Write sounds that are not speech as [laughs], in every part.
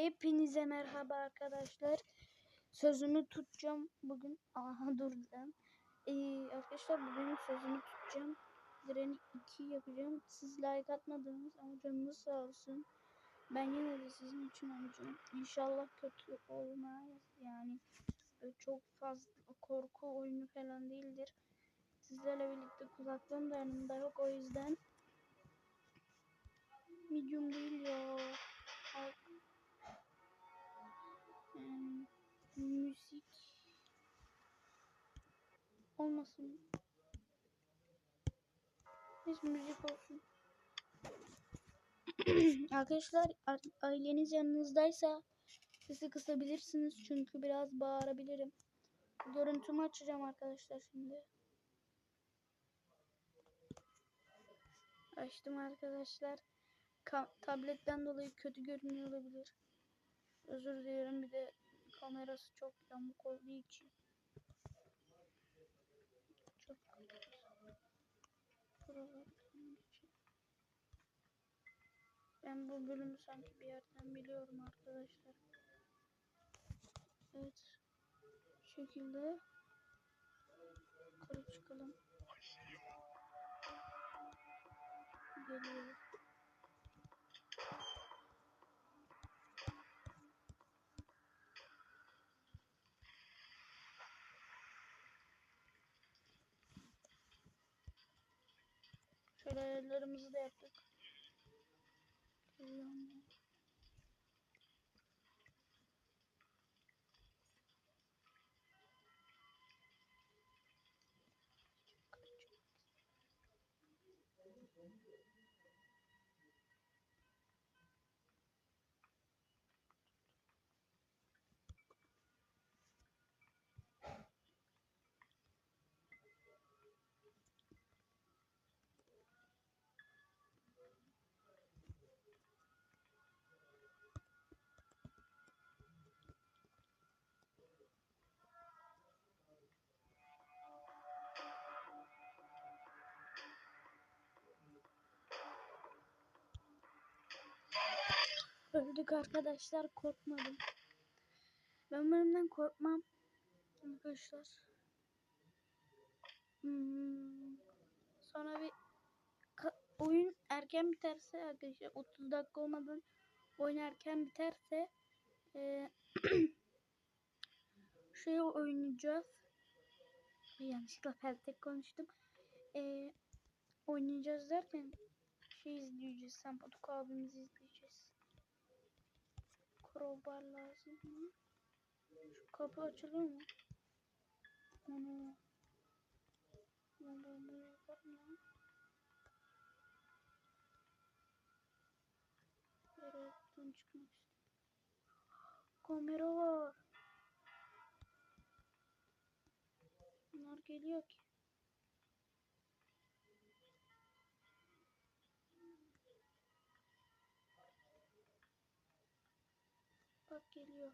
Hepinize merhaba arkadaşlar. Sözümü tutacağım bugün. [laughs] Aha dur lan. Ee, arkadaşlar bugün sözümü tutacağım. Direni 2 yapacağım. Siz like atmadınız ama canınız sağ olsun. Ben yine de sizin için oynayacağım. İnşallah kötü olmaz. Yani böyle çok fazla korku oyunu falan değildir. Sizlerle birlikte kulaklığım da yanımda yok o yüzden medium değil ya. Müzik olmasın. Hiç müzik olsun. [clears throat] Arkadaşlar aileniz yanınızdaysa sesi kısabilirsiniz çünkü biraz bağırabilirim. Görüntümü açacağım arkadaşlar şimdi. Açtım arkadaşlar. Ka- tabletten dolayı kötü görünüyor olabilir. Özür dilerim bir de kamerası çok yamuk olduğu için. Çok. Ben bu bölümü sanki bir yerden biliyorum arkadaşlar. Evet. Bu şekilde yukarı çıkalım. Geliyor. Şöyle da yaptık. Geliyor Öldük arkadaşlar korkmadım. Ben bölümden korkmam. Arkadaşlar. Hmm. Sonra bir oyun erken biterse arkadaşlar 30 dakika olmadan oyun erken biterse e, [clears throat] şey oynayacağız. Yanlışlıkla peltek konuştum. E, oynayacağız derken şey izleyeceğiz. Sempatuk abimizi izleyeceğiz. Crowbar lazım kapı açılıyor mu? Onu ben bunu yaparım ya. Buradan çıkmak istiyorum. Kamera var. Bunlar geliyor ki. Bak geliyor.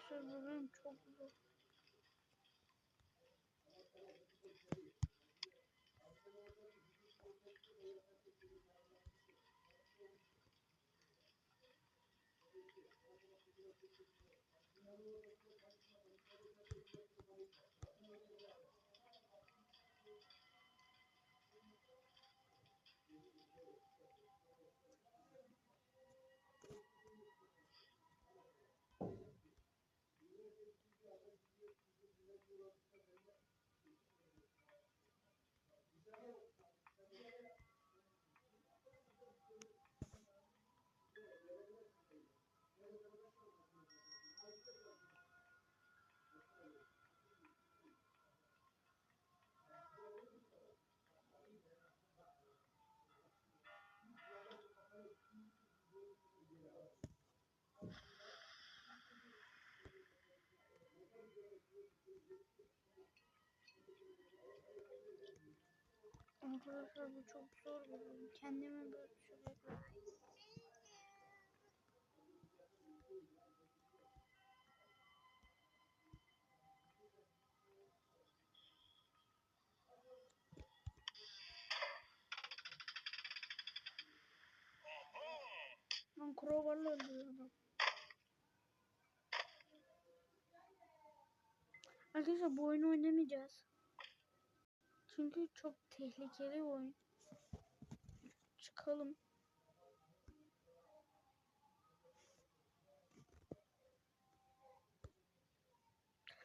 Arkadaşlar bu çok zor. Arkadaşlar bu çok zor bir oyun. Kendimi böyle şuraya Ben crowbarla öldürüyorum. Arkadaşlar bu oyunu oynamayacağız. Çünkü çok tehlikeli oyun. Çıkalım.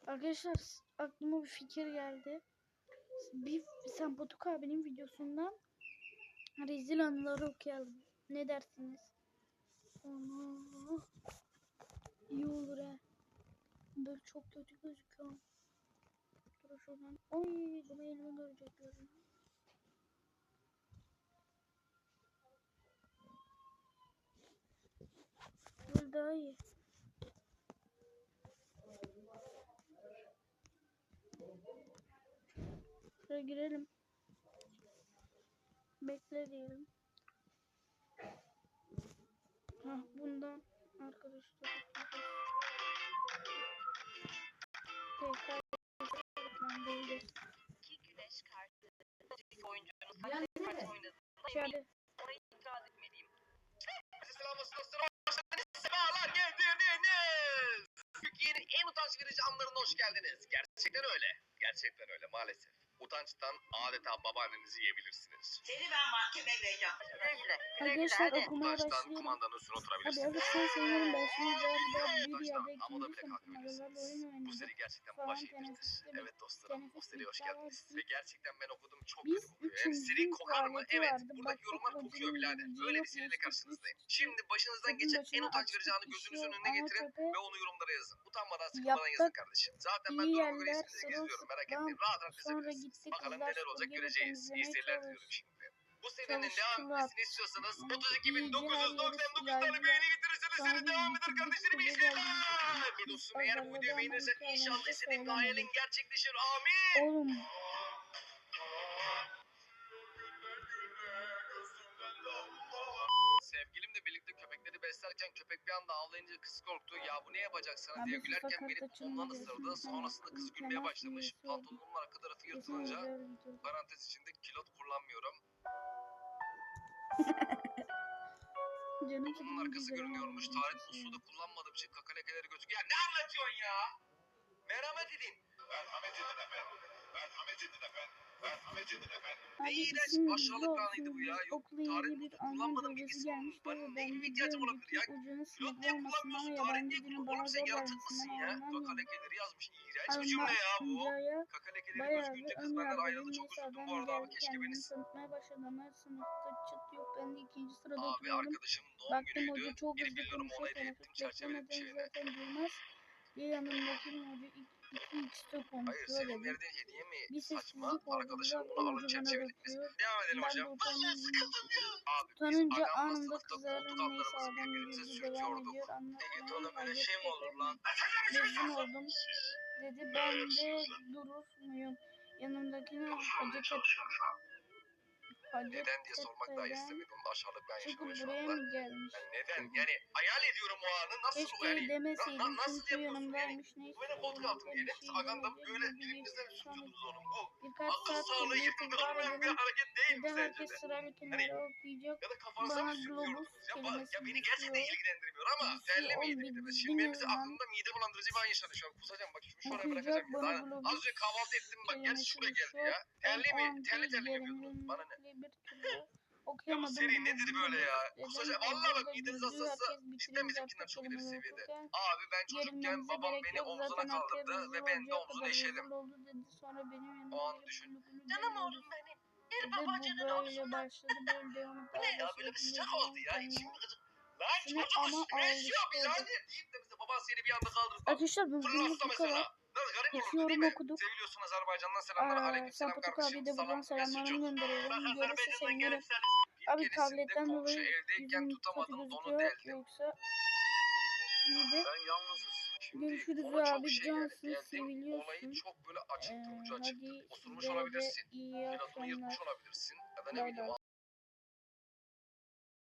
Arkadaşlar aklıma bir fikir geldi. Bir Sempotuk abinin videosundan rezil anıları okuyalım. Ne dersiniz? Ana. İyi olur he. Böyle çok kötü gözüküyor. Şuradan. Oy bunu elime görecekler. Böyle daha iyi. Şuraya girelim. Bekle diyelim. Hah bundan arkadaşlar. Tekrar değiliz. iki güneş kartı. Önceki oyuncunun hangi kart oynadığına İçeride. orayı itiraz etmeliyim. Sefalar getirdiniz. Türkiye'nin en utanç verici anlarına hoş geldiniz. Gerçekten öyle. Gerçekten öyle maalesef. Utançtan adeta babaannenizi yiyebilirsiniz. Seni ben mahkemeye vereceğim. Güle güle. Arkadaşlar okumaya Utançtan kumandanın üstüne Abi oturabilirsiniz. ben şimdi daha bir daha bir ama da ikinci bile sınıfın oyun. Bu seri gerçekten Falan baş Evet dostlarım o teneffüs seriye hoş geldiniz. Ve gerçekten ben okudum çok Biz kötü kokuyor. Yani üçümüzün seri kokar mı? Evet. vardı. Buradaki Baktık yorumlar hocanın kokuyor birader. Böyle bir seriyle üst karşınızdayım. Şimdi başınızdan Kadın geçen en utanç verici açtık, anı gözünüzün işiyor, önüne getirin ve onu yorumlara yazın. Utanmadan sıkılmadan yazın yaptık. kardeşim. Zaten ben İyi duruma göre yerler, isminizi gizliyorum. Merak etmeyin. Rahat rahat Sonra yazabilirsiniz. Gittik Bakalım kızlar neler olacak göreceğiz. İyi seyirler diliyorum şimdi. Bu serinin devam etmesini istiyorsanız Ama 32.999 iyice her tane beğeni getirirseniz seri devam eder kardeşlerim. Seyirler. Bir dostum eğer bu videoyu hikayelerimizi inşallah istediğin hayalin gerçekleşir. Amin. Oğlum beslerken köpek bir anda ağlayınca kız korktu. Ya bu ne yapacak sana diye gülerken beni diyorsun. ısırdı. Sonrasında kız gülmeye başlamış. Pantolonumun arka tarafı yırtılınca parantez içinde kilot kullanmıyorum. [laughs] Çekildi, arkası görünüyormuş. Tarih musluğu da kullanmadığım için kaka lekeleri gözüküyor. Ya ne anlatıyorsun ya? Merhamet edin. Merhamet edin efendim. Merhamet edin efendim. Efendim. Ne Abi iğrenç aşağılık güzel bir anıydı bu ya. Yok tarih kullanmadım bilgisi Bana ne gibi ihtiyacım olabilir ya? Pilot niye kullanmıyorsun? Tarih niye kullanmıyorsun? Oğlum sen yaratık mısın ya? Kaka lekeleri yazmış. İğrenç bir cümle ya bu. Kaka lekeleri ön kız benden ayrıldı. Çok üzüldüm bu arada geldi keşke beni kendini tanıtmaya başladı ama sınıfta çıt yok. Ben de ikinci sırada Abi arkadaşımın doğum günüydü. Bir biliyorum ona hediye ettim çerçeveledim şeyine. Bir yanımdaki hoca iki, Hayır senin verdiğin hediye mi saçma? Arkadaşım bunu alıp hoca bana çerçeveletmesin. bakıyor. Devam edelim Ben de hocam. utanıyorum. Abi biz anında sınıfta koltuk altlarımızı birbirimize sürtüyorduk. ediyor. Evet Anlatmaya oğlum öyle şey mi olur lan? Rezil oldum dedi. Ben de durur muyum? Yanımdakine hacı tep Hacı Neden diye sormak dahi tepeden istemedim. Aşağılık ben yaşıyorum şu buraya anda. mı gelmiş? Yani neden? Yani hayal ediyorum o anı. Nasıl Keşke yani? demeseydim na- nasıl çünkü yapıyorsun yani? yanımdaymış neyse. Bu benim koltuk altım diyelim. şey Aganda demedim, böyle Sonra sürtüyordunuz oğlum. Bu Birkaç akıl saat sağlığı tekrar olmayan bir hareket değil Bir mi de sence herkes de? sırayla kenara okuyacak. Ya da kafanıza mı Bana sürtüyordunuz? globus Ya, ba- ya beni gerçekten istiyor. ilgilendirmiyor ama terli oğlum miydi bir de? Şimdi benim mesela yazan. aklımda mide bulandırıcı bir an yaşandı şu an. Kusacağım bak şunu şuraya Okuyacak bırakacağım. ya. bana Daha, globus az önce kahvaltı ettim bak kelimesini şuraya geldi ya. Ben Terli mi? anki Terli terli mi yapıyordunuz? Bana ne? Bir türlü [laughs] Ya bu okuyamadım. seri nedir böyle ya? evde Vallahi bak de mideniz hassassa cidden bizimkinden çok ileri seviyede. Abi ben çocukken babam beni omzuna kaldırdı ve ben de omzuna eşedim. O an düşün. Canım oğlum benim. Bir babacının. [laughs] Bu ne ya? Böyle bir sıcak oldu ya. İçim gıcık. Lan çocuk stres yok alıştı birader deyip de bize baban seni bir anda kaldırıp bak. Arkadaşlar bu kadar. Garip olurdu değil mi? okuduk. Seviliyorsun Azerbaycan'dan selamlar. Aleyküm selam kardeşim. abi de buradan Salam sevinirim. gelirseniz bir Abi keresinde tabletten komşu dolayı evdeyken yüzüm kötü tutamadım gözüküyor. deldim. Yoksa iyiydi. Ben yalnızız. Şimdi Görüşürüz ona çok abi, şey cansın, Diyordum, seviliyorsun. Olayı çok böyle açıktı Ee, açıktı. hadi Osurmuş sizlere de olabilirsin. iyi Biraz akşamlar. yırtmış olabilirsin. Ya da ne Bay bileyim bay.